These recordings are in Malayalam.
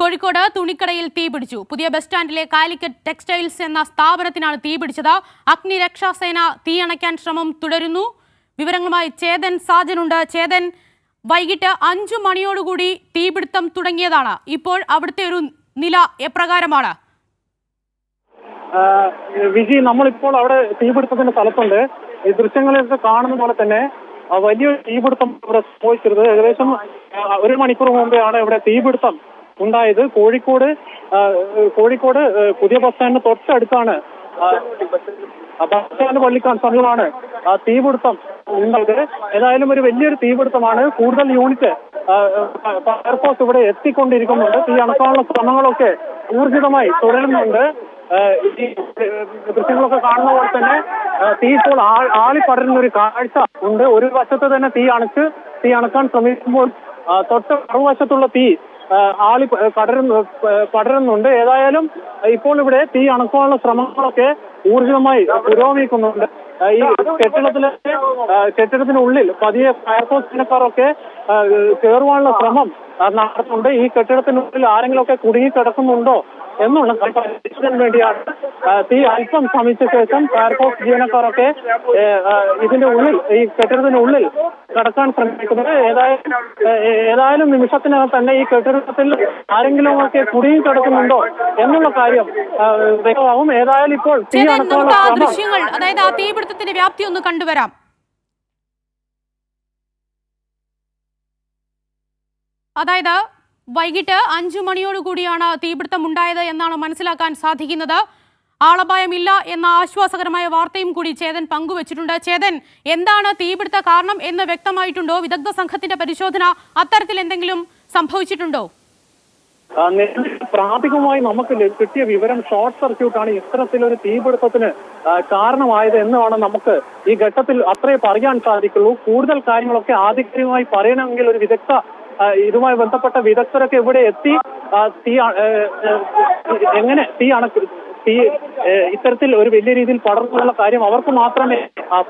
കോഴിക്കോട് തുണിക്കടയിൽ തീ പിടിച്ചു. പുതിയ ബസ് സ്റ്റാൻഡിലെ കാലിക്കറ്റ് ടെക്സ്റ്റൈൽസ് എന്ന സ്ഥാപനത്തിനാണ് തീ പിടിച്ചത്. അഗ്നിരക്ഷാസേന തീ അണയ്ക്കാൻ ശ്രമം തുടരുന്നു. വിവരങ്ങളുമായി ചേതൻ സാജനുണ്ട്. ചേതൻ വൈകിട്ട് അഞ്ചു മണിയോടുകൂടി തീപിടുത്തം തുടങ്ങിയതാണ്. ഇപ്പോൾ അവിടുത്തെ ഒരു നില എപ്രകാരമാണ്? വിജി നമ്മളിപ്പോൾ അവിടെ തീപിടുത്തത്തിന്റെ സ്ഥലത്തുണ്ട്. ഈ ദൃശ്യങ്ങളിലൊക്കെ കാണുന്ന പോലെ തന്നെ വലിയൊരു തീപിടുത്തം ഇവിടെ സംഭവിച്ചിരുന്നത്. ഏകദേശം ഒരു മണിക്കൂർ മുമ്പെയാണ് ഇവിടെ തീപിടുത്തം ഉണ്ടായത് കോഴിക്കോട് കോഴിക്കോട് പുതിയ ബസ് സ്റ്റാൻഡിന് തൊട്ടടുത്താണ്. ബസ് സ്റ്റാൻഡ് പള്ളിക്കാൻ സമീപമാണ് തീപിടുത്തം ഉണ്ടായത്. ഏതായാലും ഒരു വലിയൊരു തീപിടുത്തമാണ്. കൂടുതൽ യൂണിറ്റ് ഫയർഫോഴ്സ് ഇവിടെ എത്തിക്കൊണ്ടിരിക്കുന്നുണ്ട്. തീ അണക്കാനുള്ള ശ്രമങ്ങളൊക്കെ ഊർജിതമായി തുടരുന്നുണ്ട്. ദൃശ്യങ്ങളൊക്കെ കാണുന്ന പോലെ തന്നെ തീ ഇപ്പോൾ ആളിപ്പടരുന്ന ആളി പടരുന്ന ഒരു കാഴ്ച ഉണ്ട്. ഒരു വശത്ത് തന്നെ തീ അണച്ച് തീ അണക്കാൻ ശ്രമിക്കുമ്പോൾ തൊട്ട് മറുവശത്തുള്ള തീ ആളി പടരും പടരുന്നു പടരുന്നുണ്ട്. ഏതായാലും ഇപ്പോൾ ഇവിടെ തീ അണക്കാനുള്ള ശ്രമങ്ങളൊക്കെ ഊർജിതമായി പുരോഗമിക്കുന്നുണ്ട്. ഈ കെട്ടിടത്തിലെ കെട്ടിടത്തിനുള്ളിൽ പതിയെ ഫയർഫോഴ്സ് ജീവനക്കാരൊക്കെ കയറുവാനുള്ള ശ്രമം നടത്തുന്നുണ്ട്. ഈ കെട്ടിടത്തിനുള്ളിൽ ആരെങ്കിലുമൊക്കെ കുടുങ്ങി കിടക്കുന്നുണ്ടോ എന്നുള്ള പരിശോധന വേണ്ടിയാണ് തീ അല്പം ശമിച്ച ശേഷം ഫയർഫോഴ്സ് ജീവനക്കാരൊക്കെ ഇതിന്റെ ഉള്ളിൽ ഈ കെട്ടിടത്തിനുള്ളിൽ കടക്കാൻ ശ്രമിക്കുന്നത്. ഏതായാലും ഏതായാലും നിമിഷത്തിനകം തന്നെ ഈ കെട്ടിടത്തിൽ ആരെങ്കിലും ഒക്കെ കുടുങ്ങി കിടക്കുന്നുണ്ടോ എന്നുള്ള കാര്യം വ്യക്തമാവും ഏതായാലും ഇപ്പോൾ തീ ദൃശ്യങ്ങൾ അതായത് ആ തീപിടുത്തത്തിന്റെ വ്യാപ്തി ഒന്ന് കണ്ടുവരാം. അതായത് വൈകിട്ട് അഞ്ചു മണിയോടുകൂടിയാണ് തീപിടുത്തം ഉണ്ടായത് എന്നാണ് മനസ്സിലാക്കാൻ സാധിക്കുന്നത്. ആളപായമില്ല എന്ന ആശ്വാസകരമായ വാർത്തയും കൂടി ചേതൻ പങ്കുവച്ചിട്ടുണ്ട്. ചേതൻ എന്താണ് തീപിടുത്ത കാരണം എന്ന് വ്യക്തമായിട്ടുണ്ടോ? വിദഗ്ധ സംഘത്തിന്റെ പരിശോധന അത്തരത്തിൽ എന്തെങ്കിലും സംഭവിച്ചിട്ടുണ്ടോ? പ്രാഥമികമായി നമുക്ക് കിട്ടിയ വിവരം ഷോർട്ട് സർക്യൂട്ട് ആണ് ഇത്തരത്തിലൊരു തീപിടുത്തത്തിന് കാരണമായത് എന്നാണ് നമുക്ക് ഈ ഘട്ടത്തിൽ അത്രേ പറയാൻ സാധിക്കുള്ളൂ. കൂടുതൽ കാര്യങ്ങളൊക്കെ ആധികാരികമായി പറയണമെങ്കിൽ ഒരു വിദഗ്ധ ഇതുമായി ബന്ധപ്പെട്ട വിദഗ്ധരൊക്കെ ഇവിടെ എത്തി തീ എങ്ങനെ തീ അണക്ക് തീ ഇത്തരത്തിൽ ഒരു വലിയ രീതിയിൽ പടർന്നുള്ള കാര്യം അവർക്ക് മാത്രമേ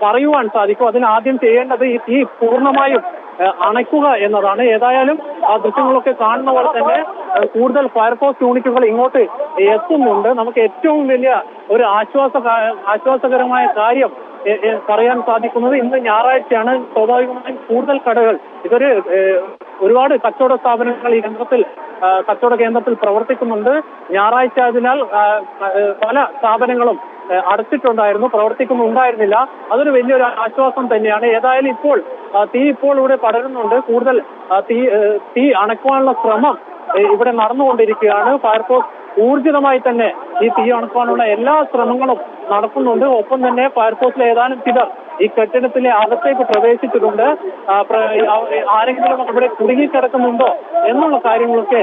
പറയുവാൻ സാധിക്കൂ. അതിന് ആദ്യം ചെയ്യേണ്ടത് ഈ തീ പൂർണമായും അണയ്ക്കുക എന്നതാണ്. ഏതായാലും ആ ദൃശ്യങ്ങളൊക്കെ കാണുന്ന പോലെ തന്നെ കൂടുതൽ ഫയർഫോഴ്സ് യൂണിറ്റുകൾ ഇങ്ങോട്ട് എത്തുന്നുണ്ട്. നമുക്ക് ഏറ്റവും വലിയ ഒരു ആശ്വാസ ആശ്വാസകരമായ കാര്യം പറയാൻ സാധിക്കുന്നത് ഇന്ന് ഞായറാഴ്ചയാണ്. സ്വാഭാവികമായും കൂടുതൽ കടകൾ ഇതൊരു ഒരുപാട് കച്ചവട സ്ഥാപനങ്ങൾ ഈ കേന്ദ്രത്തിൽ കച്ചവട കേന്ദ്രത്തിൽ പ്രവർത്തിക്കുന്നുണ്ട്. ഞായറാഴ്ച അതിനാൽ പല സ്ഥാപനങ്ങളും അടച്ചിട്ടുണ്ടായിരുന്നു പ്രവർത്തിക്കുന്നുണ്ടായിരുന്നില്ല അതൊരു വലിയൊരു ആശ്വാസം തന്നെയാണ്. ഏതായാലും ഇപ്പോൾ തീ ഇപ്പോൾ ഇവിടെ പടരുന്നുണ്ട്. കൂടുതൽ തീ തീ അണക്കുവാനുള്ള ശ്രമം ഇവിടെ നടന്നുകൊണ്ടിരിക്കുകയാണ്. ഫയർഫോഴ്സ് ഊർജിതമായി തന്നെ ഈ തീ അണക്കുവാനുള്ള എല്ലാ ശ്രമങ്ങളും നടക്കുന്നുണ്ട്. ഒപ്പം തന്നെ ഫയർഫോഴ്സിലെ ഏതാനും ചിലർ ഈ കെട്ടിടത്തിലെ അകത്തേക്ക് പ്രവേശിച്ചിട്ടുണ്ട്. ആരെങ്കിലും അവിടെ കുടുങ്ങിക്കിടക്കുന്നുണ്ടോ എന്നുള്ള കാര്യങ്ങളൊക്കെ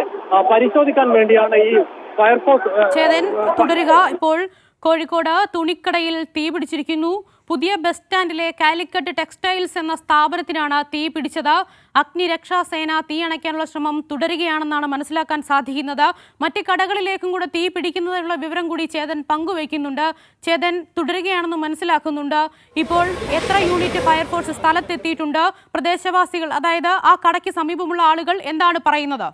പരിശോധിക്കാൻ വേണ്ടിയാണ് ഈ ഫയർഫോഴ്സ് ചേതൻ തുടരുക. ഇപ്പോൾ കോഴിക്കോട് തുണിക്കടയിൽ തീ പിടിച്ചിരിക്കുന്നു പുതിയ ബസ് സ്റ്റാൻഡിലെ കാലിക്കറ്റ് ടെക്സ്റ്റൈൽസ് എന്ന സ്ഥാപനത്തിനാണ് തീ പിടിച്ചത്. അഗ്നിരക്ഷാസേന തീ അണയ്ക്കാനുള്ള ശ്രമം തുടരുകയാണെന്നാണ് മനസ്സിലാക്കാൻ സാധിക്കുന്നത്. മറ്റ് കടകളിലേക്കും കൂടെ തീ പിടിക്കുന്നതിനുള്ള വിവരം കൂടി ചേതൻ പങ്കുവയ്ക്കുന്നുണ്ട്. ചേതൻ തുടരുകയാണെന്ന് മനസ്സിലാക്കുന്നുണ്ട്. ഇപ്പോൾ എത്ര യൂണിറ്റ് ഫയർഫോഴ്സ് സ്ഥലത്തെത്തിയിട്ടുണ്ട്? പ്രദേശവാസികൾ അതായത് ആ കടയ്ക്ക് സമീപമുള്ള ആളുകൾ എന്താണ് പറയുന്നത്?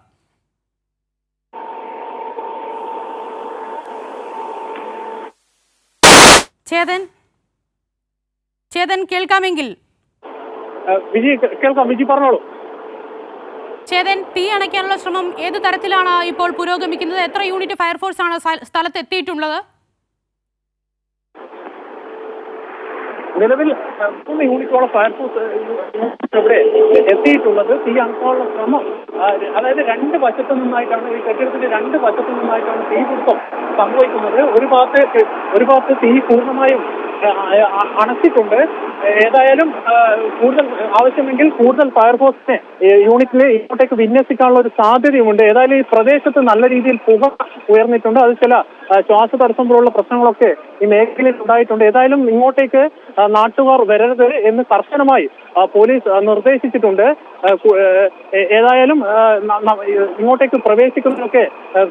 ചേതൻ ചേതൻ കേൾക്കാമെങ്കിൽ. വിജി കേ- കേൾക്കാം വിജി പറഞ്ഞോളൂ. ചേതൻ തീ അണയ്ക്കാനുള്ള ശ്രമം ഏത് തരത്തിലാണ് ഇപ്പോൾ പുരോഗമിക്കുന്നത്? എത്ര യൂണിറ്റ് ഫയർഫോഴ്സ് ആണ് സ്ഥ- സ്ഥലത്ത് എത്തിയിട്ടുള്ളത് നിലവിൽ മൂന്ന് യൂണിറ്റോളം ഫയർഫോഴ്സ് ഇവിടെ എത്തിയിട്ടുള്ളത് തീ അണക്കാനുള്ള ശ്രമം അതായത് രണ്ട് വശത്തു നിന്നായിട്ടാണ് ഈ കെട്ടിടത്തിന്റെ രണ്ട് വശത്തു നിന്നായിട്ടാണ് തീപിടുത്തം സംഭവിക്കുന്നത്. ഒരു ഭാഗത്ത് ഒരു ഭാഗത്ത് തീ പൂർണമായും അണച്ചിട്ടുണ്ട്. ഏതായാലും കൂടുതൽ ആവശ്യമെങ്കിൽ കൂടുതൽ ഫയർഫോഴ്സിനെ യൂണിറ്റിൽ ഇങ്ങോട്ടേക്ക് വിന്യസിക്കാനുള്ള ഒരു സാധ്യതയുമുണ്ട്. ഏതായാലും ഈ പ്രദേശത്ത് നല്ല രീതിയിൽ പുക ഉയർന്നിട്ടുണ്ട്. അത് ചില ശ്വാസ ശ്വാസതടസ്സം പോലുള്ള പ്രശ്നങ്ങളൊക്കെ ഈ മേഖലയിൽ ഉണ്ടായിട്ടുണ്ട്. ഏതായാലും ഇങ്ങോട്ടേക്ക് നാട്ടുകാർ വരരുത് എന്ന് കർശനമായി പോലീസ് നിർദ്ദേശിച്ചിട്ടുണ്ട്. ഏതായാലും ഇങ്ങോട്ടേക്ക് പ്രവേശിക്കുന്നതിനൊക്കെ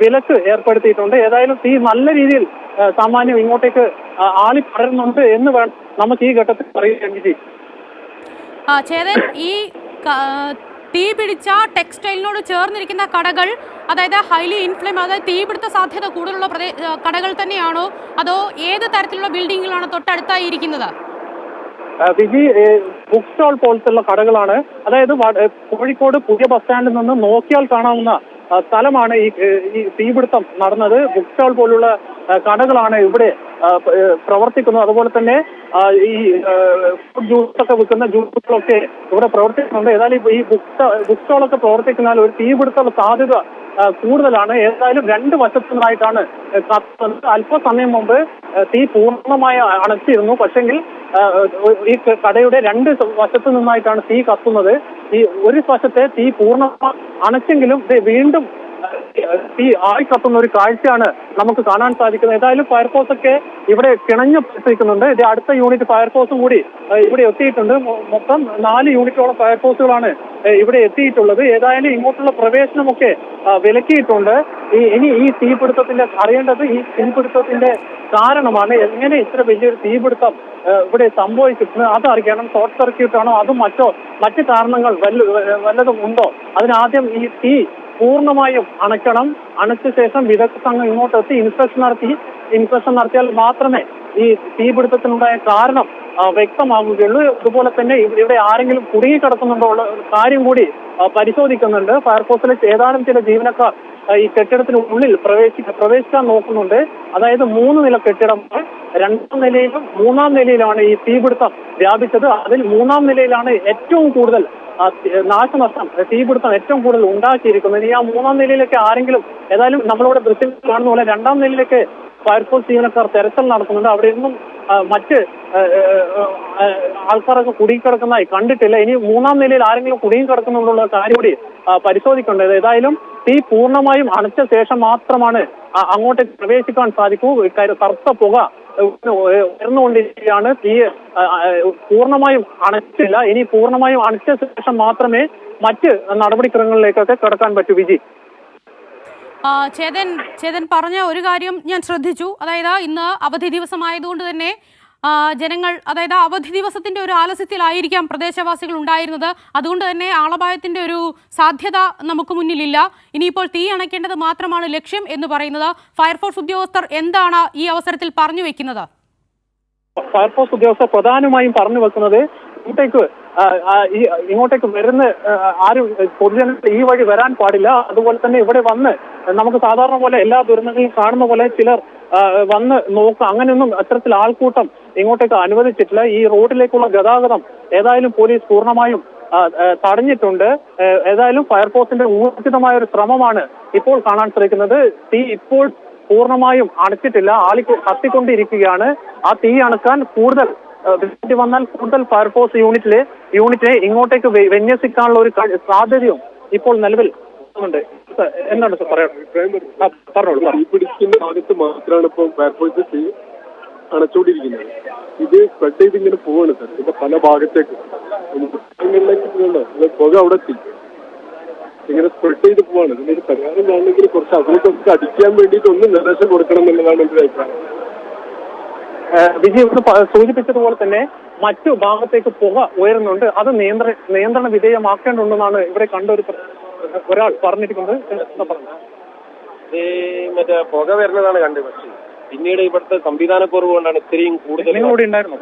വിലക്ക് ഏർപ്പെടുത്തിയിട്ടുണ്ട്. ഏതായാലും തീ നല്ല രീതിയിൽ സാമാന്യം ഇങ്ങോട്ടേക്ക് ആളി പടരുന്നുണ്ട് എന്ന് വേണം നമുക്ക് ഈ ഘട്ടത്തിൽ പറയുകയും ചെയ്യും ഈ തീ പിടിച്ച ടെക്സ്റ്റൈലിനോട് ചേർന്നിരിക്കുന്ന കടകൾ അതായത് ഹൈലി ഇൻഫ്ലെയിം അതായത് തീപിടുത്ത സാധ്യത കൂടുതലുള്ള കടകൾ തന്നെയാണോ? അതോ ഏത് തരത്തിലുള്ള ബിൽഡിങ്ങുകളാണ് തൊട്ടടുത്തായി ഇരിക്കുന്നത്? വിജി ബുക്ക് സ്റ്റാൾ പോലത്തുള്ള കടകളാണ്. അതായത് കോഴിക്കോട് പുതിയ ബസ് സ്റ്റാൻഡിൽ നിന്ന് നോക്കിയാൽ കാണാവുന്ന സ്ഥലമാണ് ഈ തീപിടുത്തം നടന്നത്. ബുക്ക് സ്റ്റാൾ പോലുള്ള കടകളാണ് ഇവിടെ പ്രവർത്തിക്കുന്നത്. അതുപോലെ തന്നെ ഈ ഫുഡ് ജ്യൂസ് ഒക്കെ വിൽക്കുന്ന ജ്യൂസുകളൊക്കെ ഇവിടെ പ്രവർത്തിക്കുന്നുണ്ട്. ഏതായാലും ഈ- ബുക്ക് ബുക്ക് സ്റ്റാളൊക്കെ പ്രവർത്തിക്കുന്നാൽ ഒരു തീപിടുത്ത സാധ്യത കൂടുതലാണ്. ഏതായാലും രണ്ട് വശത്തു നിന്നായിട്ടാണ് കത്തുന്നത് അല്പസമയം മുമ്പ് തീ പൂർണമായി അണച്ചിരുന്നു. പക്ഷെങ്കിൽ ഈ കടയുടെ രണ്ട് വശത്തു നിന്നായിട്ടാണ് തീ കത്തുന്നത്. ഈ ഒരു വശത്തെ തീ പൂർണ അണച്ചെങ്കിലും വീണ്ടും തീ ആയി കത്തുന്ന ഒരു കാഴ്ചയാണ് നമുക്ക് കാണാൻ സാധിക്കുന്നത്. ഏതായാലും ഫയർഫോഴ്സ് ഒക്കെ ഇവിടെ കിണഞ്ഞു പ്രവർത്തിക്കുന്നുണ്ട്. ഇത് അടുത്ത യൂണിറ്റ് ഫയർഫോഴ്സും കൂടി ഇവിടെ എത്തിയിട്ടുണ്ട്. മൊത്തം നാല് യൂണിറ്റോളം ഫയർഫോഴ്സുകളാണ് ഇവിടെ എത്തിയിട്ടുള്ളത്. ഏതായാലും ഇങ്ങോട്ടുള്ള പ്രവേശനമൊക്കെ വിലക്കിയിട്ടുണ്ട്. ഈ ഇനി ഈ തീപിടുത്തത്തിന്റെ അറിയേണ്ടത് ഈ തീപിടുത്തത്തിന്റെ കാരണമാണ്. എങ്ങനെ ഇത്ര വലിയൊരു തീപിടുത്തം ഇവിടെ സംഭവിച്ചിട്ടുണ്ട്? അതറിയണം ഷോർട്ട് സർക്യൂട്ട് ആണോ? അതും മറ്റോ മറ്റ് കാരണങ്ങൾ വല്ല വല്ലതും ഉണ്ടോ? അതിനാദ്യം ഈ തീ പൂർണമായും അണയ്ക്കണം അണച്ച ശേഷം വിദഗ്ധ സംഘം ഇങ്ങോട്ടെത്തി ഇൻസ്പെക്ഷൻ നടത്തി. ഇൻസ്പെക്ഷൻ നടത്തിയാൽ മാത്രമേ ഈ തീപിടുത്തത്തിനുണ്ടായ കാരണം വ്യക്തമാവുകയുള്ളൂ. അതുപോലെ തന്നെ ഇവ- ഇവിടെ ആരെങ്കിലും കുടുങ്ങി കിടക്കുന്നുണ്ടോ ഉള്ള കാര്യം കൂടി പരിശോധിക്കുന്നുണ്ട്. ഫയർഫോഴ്സിലെ ഏതാനും ചില ജീവനക്കാർ ഈ കെട്ടിടത്തിനുള്ളിൽ പ്രവേശി പ്രവേശിക്കാൻ നോക്കുന്നുണ്ട്. അതായത് മൂന്ന് നില കെട്ടിടമാണ് രണ്ടാം നിലയിലും മൂന്നാം നിലയിലാണ് ഈ തീപിടുത്തം വ്യാപിച്ചത്. അതിൽ മൂന്നാം നിലയിലാണ് ഏറ്റവും കൂടുതൽ നാശനഷ്ടം തീപിടുത്തം ഏറ്റവും കൂടുതൽ ഉണ്ടാക്കിയിരിക്കുന്നത്. ഇനി ആ മൂന്നാം നിലയിലൊക്കെ ആരെങ്കിലും ഏതായാലും നമ്മളിവിടെ ദൃശ്യം കാണുന്ന പോലെ രണ്ടാം നിലയിലേക്ക് ഫയർഫോഴ്സ് ജീവനക്കാർ തെരച്ചിൽ നടത്തുന്നുണ്ട്. അവിടെ നിന്നും മറ്റ് ആൾക്കാരൊക്കെ കുടുങ്ങിക്കിടക്കുന്നതായി കണ്ടിട്ടില്ല. ഇനി മൂന്നാം നിലയിൽ ആരെങ്കിലും കുടുങ്ങിക്കിടക്കുന്നുള്ള കാര്യം കൂടി പരിശോധിക്കേണ്ടത്. ഏതായാലും തീ പൂർണമായും അണച്ച ശേഷം മാത്രമാണ് അങ്ങോട്ട് പ്രവേശിക്കാൻ സാധിക്കൂ. കറുത്ത പുക ഉയർന്നുകൊണ്ടിരിക്കുകയാണ്. തീ പൂർണമായും അണച്ചില്ല ഇനി പൂർണമായും അണച്ച ശേഷം മാത്രമേ മറ്റ് നടപടിക്രമങ്ങളിലേക്കൊക്കെ കടക്കാൻ പറ്റൂ വിജി. ചേതൻ ചേതൻ പറഞ്ഞ ഒരു കാര്യം ഞാൻ ശ്രദ്ധിച്ചു. അതായത് ഇന്ന് അവധി ദിവസമായതുകൊണ്ട് തന്നെ ജനങ്ങൾ അതായത് അവധി ദിവസത്തിന്റെ ഒരു ആലസ്യത്തിലായിരിക്കാം പ്രദേശവാസികൾ ഉണ്ടായിരുന്നത്. അതുകൊണ്ട് തന്നെ ആളപായത്തിന്റെ ഒരു സാധ്യത നമുക്ക് മുന്നിലില്ല. ഇനിയിപ്പോൾ തീ അണയ്ക്കേണ്ടത് മാത്രമാണ് ലക്ഷ്യം എന്ന് പറയുന്നത്. ഫയർഫോഴ്സ് ഉദ്യോഗസ്ഥർ എന്താണ് ഈ അവസരത്തിൽ പറഞ്ഞു വെക്കുന്നത്? ഫയർഫോഴ്സ് ഉദ്യോഗസ്ഥർ പ്രധാനമായും പറഞ്ഞു വെക്കുന്നത് ഇങ്ങോട്ടേക്ക് ഇങ്ങോട്ടേക്ക് വരുന്ന ആരും പൊതുജനങ്ങൾ ഈ വഴി വരാൻ പാടില്ല. അതുപോലെ തന്നെ ഇവിടെ വന്ന് നമുക്ക് സാധാരണ പോലെ എല്ലാ ദുരന്തങ്ങളും കാണുന്ന പോലെ ചിലർ വന്ന് നോക്കുക. അങ്ങനെയൊന്നും അത്തരത്തിൽ ആൾക്കൂട്ടം ഇങ്ങോട്ടേക്ക് അനുവദിച്ചിട്ടില്ല. ഈ റോഡിലേക്കുള്ള ഗതാഗതം ഏതായാലും പോലീസ് പൂർണമായും തടഞ്ഞിട്ടുണ്ട്. ഏതായാലും ഫയർഫോഴ്സിന്റെ ഊർജിതമായ ഒരു ശ്രമമാണ് ഇപ്പോൾ കാണാൻ ശ്രമിക്കുന്നത് തീ ഇപ്പോൾ പൂർണമായും അണച്ചിട്ടില്ല. ആളി കത്തിക്കൊണ്ടിരിക്കുകയാണ്. ആ തീ അണക്കാൻ കൂടുതൽ വേണ്ടി വന്നാൽ കൂടുതൽ ഫയർഫോഴ്സ് യൂണിറ്റിലെ യൂണിറ്റിനെ ഇങ്ങോട്ടേക്ക് വിന്യസിക്കാനുള്ള ഒരു സാധ്യതയും ഇപ്പോൾ നിലവിൽ ഉണ്ട്. എന്താണ് സാർ പറയാം പറഞ്ഞോളൂ പിടിക്കുന്ന ഭാഗത്ത് മാത്രമാണ് ഇപ്പോൾ ഫയർഫോഴ്സ് തീ അണച്ചുകൊണ്ടിരിക്കുന്നത് ഇത് സ്പ്രെഡ് ചെയ്ത് ഇങ്ങനെ പോവാണ് സാർ. ഇതിന്റെ പല ഭാഗത്തേക്ക്. പുക അവിടെ എത്തി. ഇങ്ങനെ സ്പ്രെഡ് ചെയ്ത് പോവാണ്. ഇതിന്റെ ഒരു പരിഹാരം കാണണമെങ്കിൽ കുറച്ച് അതിനെ അതിനൊക്കെ അടിക്കാൻ വേണ്ടിയിട്ട് ഒന്ന് നിർദ്ദേശം കൊടുക്കണം എന്നുള്ളതാണ് എന്റെ അഭിപ്രായം. ഇവിടെ സൂചിപ്പിച്ചതുപോലെ തന്നെ മറ്റു ഭാഗത്തേക്ക് പുക ഉയരുന്നുണ്ട്. അത് നിയന്ത്ര നിയന്ത്രണ വിധേയമാക്കേണ്ടതുണ്ടെന്നാണ് ഇവിടെ കണ്ട ഒരു ഒരാൾ പറഞ്ഞിരിക്കുന്നത്. മറ്റേ പുക വരുന്നതാണ് കണ്ടു പക്ഷേ. പിന്നീട് ഇവിടുത്തെ സംവിധാനക്കുറവ് കൊണ്ടാണ് ഇത്രയും കൂടുതൽ ഞാൻ ഇവിടെ ഉണ്ടായിരുന്നു.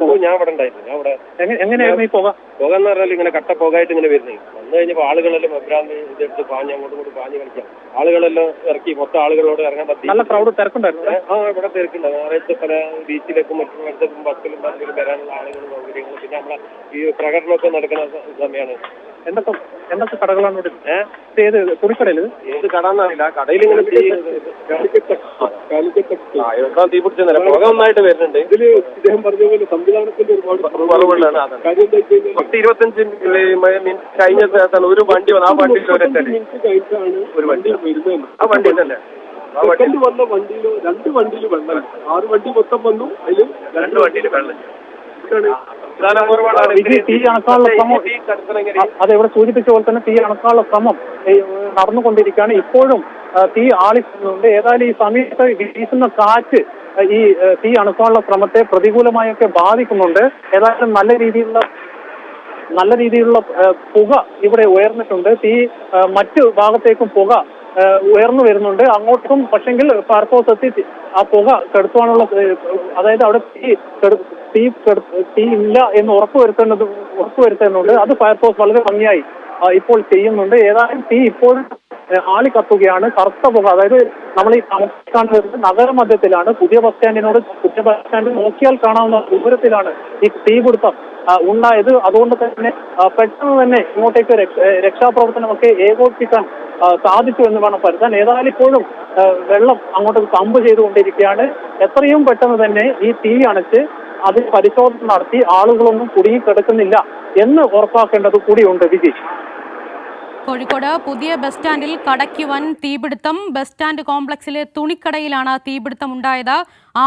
ഞാൻ ഇവിടെ എങ്ങനെ- എങ്ങനെയായിരുന്നു ഈ പുക? പുക എന്ന് പറഞ്ഞാൽ ഇങ്ങനെ കട്ട പുകയായിട്ട് ഇങ്ങനെ വരുന്നത് വന്നു കഴിഞ്ഞപ്പോൾ ആളുകളെല്ലാം അഭ്രാന്തി ഇതെടുത്ത് പാഞ്ഞ് അങ്ങോട്ടും കൂടി പാഞ്ഞ് കളിക്കാം. ആളുകളെല്ലാം ഇറക്കി മൊത്തം ആളുകളോട് ഇറങ്ങാൻ പറ്റി. നല്ല ക്രൗഡ് തിരക്കുണ്ടായിരുന്നു ആ ഇവിടെ തിരക്കുണ്ട് നേരത്തെ പല ബീച്ചിലേക്കും മറ്റും ബസ്സിലും ബസ്സിലും വരാനുള്ള ആളുകൾ സൗകര്യങ്ങൾ പിന്നെ നമ്മളെ ഈ പ്രകടനമൊക്കെ നടക്കുന്ന സമയമാണ് എന്തൊക്കെ എന്തൊക്കെ കടകളാണ് ഇവിടെ ഏഹ് ഇത് ഏത് തുണിക്കടയിൽ? ഏത് കടന്നറിയില്ല കടയിൽ ഇങ്ങനെ തീ പിടിച്ചെന്നല്ല പുക ഒന്നായിട്ട് വരുന്നുണ്ട്. ഇതിൽ ഇദ്ദേഹം പറഞ്ഞ പോലെ സംവിധാനത്തിന്റെ ഒരുപാട് പത്ത് ഇരുപത്തഞ്ച് മീൻസ് കഴിഞ്ഞ സ്ഥലത്താണ് ഒരു വണ്ടി വന്നു ആ വണ്ടി ഒരു മിനിറ്റ് കഴിഞ്ഞിട്ടാണ് ഒരു വണ്ടി. ആ വണ്ടി തന്നെ. ആ വണ്ടി സെക്കൻഡ് വന്ന വണ്ടിയിലോ രണ്ട് വണ്ടിയിൽ വെള്ളം. ആറ് വണ്ടി മൊത്തം വന്നു. അതിലും രണ്ട് വണ്ടിയിൽ വെള്ളം. അണക്കാനുള്ള ശ്രമം അതെ ഇവിടെ സൂചിപ്പിച്ച പോലെ തന്നെ തീ അണക്കാനുള്ള ശ്രമം നടന്നുകൊണ്ടിരിക്കുകയാണ്. ഇപ്പോഴും തീ ആളിക്കുന്നുണ്ട്. ഏതായാലും ഈ സമയത്ത് വീശുന്ന കാറ്റ് ഈ തീ അണക്കാനുള്ള ശ്രമത്തെ പ്രതികൂലമായൊക്കെ ബാധിക്കുന്നുണ്ട്. ഏതായാലും നല്ല രീതിയിലുള്ള നല്ല രീതിയിലുള്ള പുക ഇവിടെ ഉയർന്നിട്ടുണ്ട്. തീ മറ്റു ഭാഗത്തേക്കും പുക ഉയർന്നു വരുന്നുണ്ട്. അങ്ങോട്ടും പക്ഷെങ്കിൽ ഫയർഫോഴ്സ് എത്തി ആ പുക കെടുത്തുവാനുള്ള അതായത് അവിടെ തീ തീ തീ ഇല്ല എന്ന് ഉറപ്പുവരുത്തേണ്ടത് ഉറപ്പുവരുത്തേണ്ടതുണ്ട് അത് ഫയർഫോഴ്സ് വളരെ ഭംഗിയായി ഇപ്പോൾ ചെയ്യുന്നുണ്ട്. ഏതായാലും തീ ഇപ്പോഴും ഏഹ് ആളി കത്തുകയാണ്. കറുത്ത പുക അതായത് നമ്മൾ ഈ കാണുന്നത് നഗരമധ്യത്തിലാണ്. പുതിയ ബസ് സ്റ്റാൻഡിനോട് പുതിയ ബസ് സ്റ്റാൻഡ് നോക്കിയാൽ കാണാവുന്ന ദൂരത്തിലാണ് ഈ തീപിടുത്തം ഉണ്ടായത്. അതുകൊണ്ട് തന്നെ പെട്ടെന്ന് തന്നെ ഇങ്ങോട്ടേക്ക് രക്ഷാപ്രവർത്തനമൊക്കെ ഏകോപിപ്പിക്കാൻ സാധിച്ചു എന്ന് വേണം കരുതാൻ ഏതായാലും ഇപ്പോഴും വെള്ളം അങ്ങോട്ട് പമ്പ് ചെയ്തുകൊണ്ടിരിക്കുകയാണ്. എത്രയും പെട്ടെന്ന് തന്നെ ഈ തീ അണച്ച് അതിൽ പരിശോധന നടത്തി ആളുകളൊന്നും കുടുങ്ങിക്കിടക്കുന്നില്ല എന്ന് ഉറപ്പാക്കേണ്ടത് കൂടിയുണ്ട് വിജയ് കോഴിക്കോട് പുതിയ ബസ് സ്റ്റാൻഡിൽ കടയ്ക്ക് വൻ തീപിടുത്തം. ബസ് സ്റ്റാൻഡ് കോംപ്ലക്സിലെ തുണിക്കടയിലാണ് തീപിടുത്തം ഉണ്ടായത്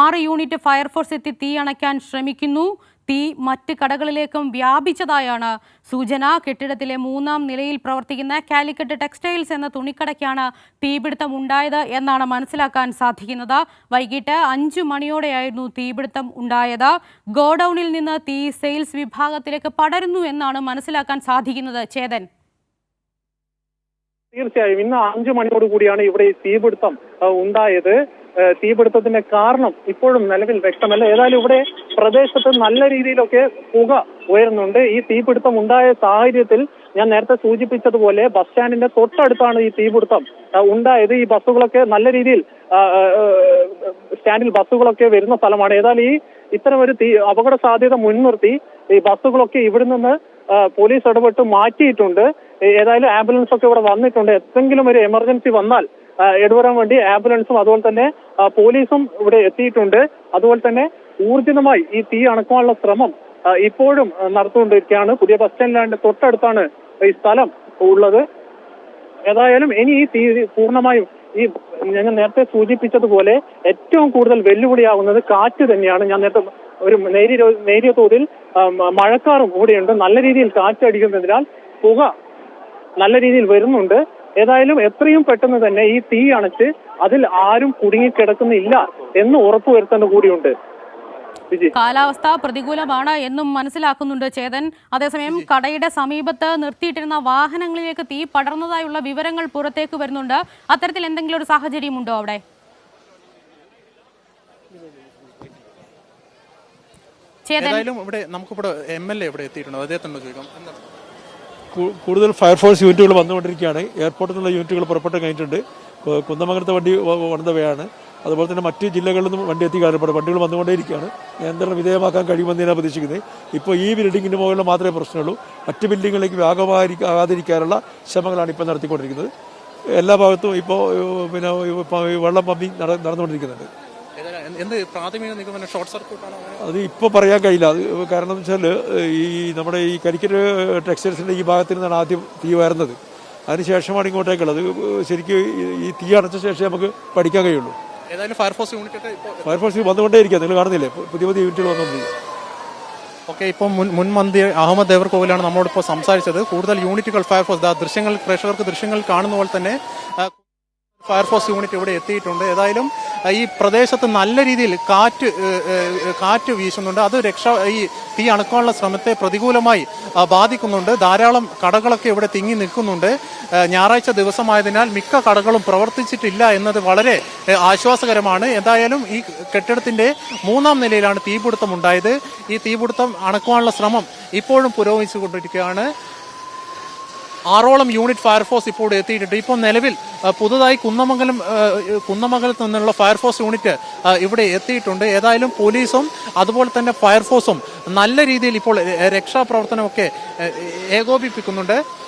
ആറ് യൂണിറ്റ് ഫയർഫോഴ്സ് എത്തി തീ അണയ്ക്കാൻ ശ്രമിക്കുന്നു. തീ മറ്റ് കടകളിലേക്കും വ്യാപിച്ചതായാണ് സൂചന. കെട്ടിടത്തിലെ മൂന്നാം നിലയിൽ പ്രവർത്തിക്കുന്ന കാലിക്കറ്റ് ടെക്സ്റ്റൈൽസ് എന്ന തുണിക്കടയ്ക്കാണ് തീപിടുത്തം ഉണ്ടായത് എന്നാണ് മനസ്സിലാക്കാൻ സാധിക്കുന്നത്. വൈകിട്ട് അഞ്ചു മണിയോടെയായിരുന്നു തീപിടുത്തം ഉണ്ടായത്. ഗോഡൌണിൽ നിന്ന് തീ സെയിൽസ് വിഭാഗത്തിലേക്ക് പടരുന്നു എന്നാണ് മനസ്സിലാക്കാൻ സാധിക്കുന്നത്. ചേതൻ. തീർച്ചയായും ഇന്ന് അഞ്ചു മണിയോട് കൂടിയാണ് ഇവിടെ ഈ തീപിടുത്തം ഉണ്ടായത്. തീപിടുത്തത്തിന്റെ കാരണം ഇപ്പോഴും നിലവിൽ വ്യക്തമല്ല. ഏതായാലും ഇവിടെ പ്രദേശത്ത് നല്ല രീതിയിലൊക്കെ പുക ഉയരുന്നുണ്ട്. ഈ തീപിടുത്തം ഉണ്ടായ സാഹചര്യത്തിൽ ഞാൻ നേരത്തെ സൂചിപ്പിച്ചതുപോലെ ബസ് സ്റ്റാൻഡിന്റെ തൊട്ടടുത്താണ് ഈ തീപിടുത്തം ഉണ്ടായത്. ഈ ബസ്സുകളൊക്കെ നല്ല രീതിയിൽ സ്റ്റാൻഡിൽ ബസ്സുകളൊക്കെ വരുന്ന സ്ഥലമാണ്. ഏതായാലും ഈ ഇത്തരം ഒരു തീ അപകട സാധ്യത മുൻനിർത്തി ഈ ബസ്സുകളൊക്കെ ഇവിടെ നിന്ന് പോലീസ് ഇടപെട്ട് മാറ്റിയിട്ടുണ്ട്. ഏതായാലും ആംബുലൻസ് ഒക്കെ ഇവിടെ വന്നിട്ടുണ്ട്. എന്തെങ്കിലും ഒരു എമർജൻസി വന്നാൽ ഇടപെടാൻ വേണ്ടി ആംബുലൻസും അതുപോലെ തന്നെ പോലീസും ഇവിടെ എത്തിയിട്ടുണ്ട്. അതുപോലെ തന്നെ ഊർജിതമായി ഈ തീ അണക്കുവാനുള്ള ശ്രമം ഇപ്പോഴും നടത്തുകൊണ്ടിരിക്കുകയാണ്. പുതിയ ബസ് സ്റ്റാൻഡിലാണ്ട് തൊട്ടടുത്താണ് ഈ സ്ഥലം ഉള്ളത്. ഏതായാലും ഇനി ഈ തീ പൂർണമായും ഈ ഞങ്ങൾ നേരത്തെ സൂചിപ്പിച്ചതുപോലെ ഏറ്റവും കൂടുതൽ വെല്ലുവിളിയാവുന്നത് കാറ്റ് തന്നെയാണ്. ഞാൻ നേരത്തെ ഒരു നേരിയ നേരിയ തോതിൽ മഴക്കാറും ഇവിടെയുണ്ട് നല്ല രീതിയിൽ കാറ്റ് അടിക്കുന്നതിനാൽ പുക നല്ല രീതിയിൽ വരുന്നുണ്ട്. ഏതായാലും എത്രയും പെട്ടെന്ന് തന്നെ ഈ തീ അണച്ച് അതിൽ ആരും കുടുങ്ങിക്കിടക്കുന്നില്ല എന്ന് ഉറപ്പുവരുത്തേണ്ട കൂടിയുണ്ട്. കാലാവസ്ഥ പ്രതികൂലമാണ് എന്നും മനസ്സിലാക്കുന്നുണ്ട് ചേതൻ. അതേസമയം കടയുടെ സമീപത്ത് നിർത്തിയിട്ടിരുന്ന വാഹനങ്ങളിലേക്ക് തീ പടർന്നതായുള്ള വിവരങ്ങൾ പുറത്തേക്ക് വരുന്നുണ്ട്. അത്തരത്തിൽ എന്തെങ്കിലും ഒരു സാഹചര്യമുണ്ടോ അവിടെ? ചേതൻ. ഇവിടെ നമുക്കിവിടെ എം എൽ എ ഇവിടെ എത്തിയിട്ടുണ്ട്? അദ്ദേഹത്തിനോട് ചോദിക്കാം. എന്താണ്? കൂടുതൽ ഫയർഫോഴ്സ് യൂണിറ്റുകൾ വന്നുകൊണ്ടിരിക്കുകയാണ്. എയർപോർട്ടിൽ നിന്നുള്ള യൂണിറ്റുകൾ പുറപ്പെട്ട് കഴിഞ്ഞിട്ടുണ്ട്. കുന്നമംഗലത്തെ വണ്ടി വണതവയാണ് അതുപോലെ തന്നെ മറ്റ് ജില്ലകളിൽ നിന്നും വണ്ടി എത്തി കാണപ്പെടും വണ്ടികൾ വന്നുകൊണ്ടേയിരിക്കുകയാണ്. നിയന്ത്രണം വിധേയമാക്കാൻ കഴിയുമെന്ന് ഞാൻ പ്രതീക്ഷിക്കുന്നത്. ഇപ്പോൾ ഈ ബിൽഡിങ്ങിന് മുകളിൽ മാത്രമേ പ്രശ്നമുള്ളൂ. മറ്റ് ബിൽഡിങ്ങിലേക്ക് വ്യാപകമാകാതിരിക്കാനുള്ള ശ്രമങ്ങളാണ് ഇപ്പോൾ നടത്തിക്കൊണ്ടിരിക്കുന്നത്. എല്ലാ ഭാഗത്തും ഇപ്പോൾ പിന്നെ വെള്ളം പമ്പിങ് നടന്നുകൊണ്ടിരിക്കുന്നുണ്ട്. എന്ത് പ്രാഥമിക നിഗമനം? ഷോർട്ട് സർക്യൂട്ടാണോ? അത് ഇപ്പോൾ പറയാൻ കഴിയില്ല. അത് കാരണം വെച്ചാൽ ഈ നമ്മുടെ ഈ കരിക്കറ്റ് ടെക്സ്റ്റൈൽസിന്റെ ഈ ഭാഗത്തു നിന്നാണ് ആദ്യം തീ വരുന്നത് അതിനുശേഷമാണ് ഇങ്ങോട്ടേക്കുള്ളത്. ശരിക്കും ഈ- തീ അടച്ച ശേഷം നമുക്ക് പഠിക്കാൻ കഴിയുള്ളൂ. ഏതായാലും ഫയർഫോഴ്സ് യൂണിറ്റ് ഇപ്പോൾ ഫയർഫോഴ്സ് വന്നുകൊണ്ടേയിരിക്കുക നിങ്ങൾ കാണുന്നില്ലേ? പുതിയ പുതിയ യൂണിറ്റുകൾ വന്നുകൊണ്ടിരിക്കുക ഓക്കെ ഇപ്പോൾ മുൻ മുൻ മന്ത്രി അഹമ്മദ് ദേവർകോവിലാണ് നമ്മളോടിപ്പോൾ സംസാരിച്ചത്. കൂടുതൽ യൂണിറ്റുകൾ ഫയർഫോഴ്സ് ദൃശ്യങ്ങൾ പ്രേക്ഷകർക്ക് ദൃശ്യങ്ങൾ കാണുന്ന പോലെ തന്നെ ഫയർഫോഴ്സ് യൂണിറ്റ് ഇവിടെ എത്തിയിട്ടുണ്ട്. ഏതായാലും ഈ പ്രദേശത്ത് നല്ല രീതിയിൽ കാറ്റ് കാറ്റ് വീശുന്നുണ്ട്. അത് രക്ഷ ഈ തീ അണക്കാനുള്ള ശ്രമത്തെ പ്രതികൂലമായി ബാധിക്കുന്നുണ്ട്. ധാരാളം കടകളൊക്കെ ഇവിടെ തിങ്ങി നിൽക്കുന്നുണ്ട്. ഞായറാഴ്ച ദിവസമായതിനാൽ മിക്ക കടകളും പ്രവർത്തിച്ചിട്ടില്ല എന്നത് വളരെ ആശ്വാസകരമാണ്. എന്തായാലും ഈ കെട്ടിടത്തിന്റെ മൂന്നാം നിലയിലാണ് തീപിടുത്തം ഉണ്ടായത്. ഈ തീപിടുത്തം അണക്കുവാനുള്ള ശ്രമം ഇപ്പോഴും പുരോഗമിച്ചുകൊണ്ടിരിക്കുകയാണ്. ആറോളം യൂണിറ്റ് ഫയർഫോഴ്സ് ഇപ്പോൾ എത്തിയിട്ടുണ്ട്. ഇപ്പോൾ നിലവിൽ പുതുതായി കുന്നമംഗലം കുന്നമംഗലത്ത് നിന്നുള്ള ഫയർഫോഴ്സ് യൂണിറ്റ് ഇവിടെ എത്തിയിട്ടുണ്ട്. ഏതായാലും പോലീസും അതുപോലെ തന്നെ ഫയർഫോഴ്സും നല്ല രീതിയിൽ ഇപ്പോൾ രക്ഷാപ്രവർത്തനമൊക്കെ ഏകോപിപ്പിക്കുന്നുണ്ട്.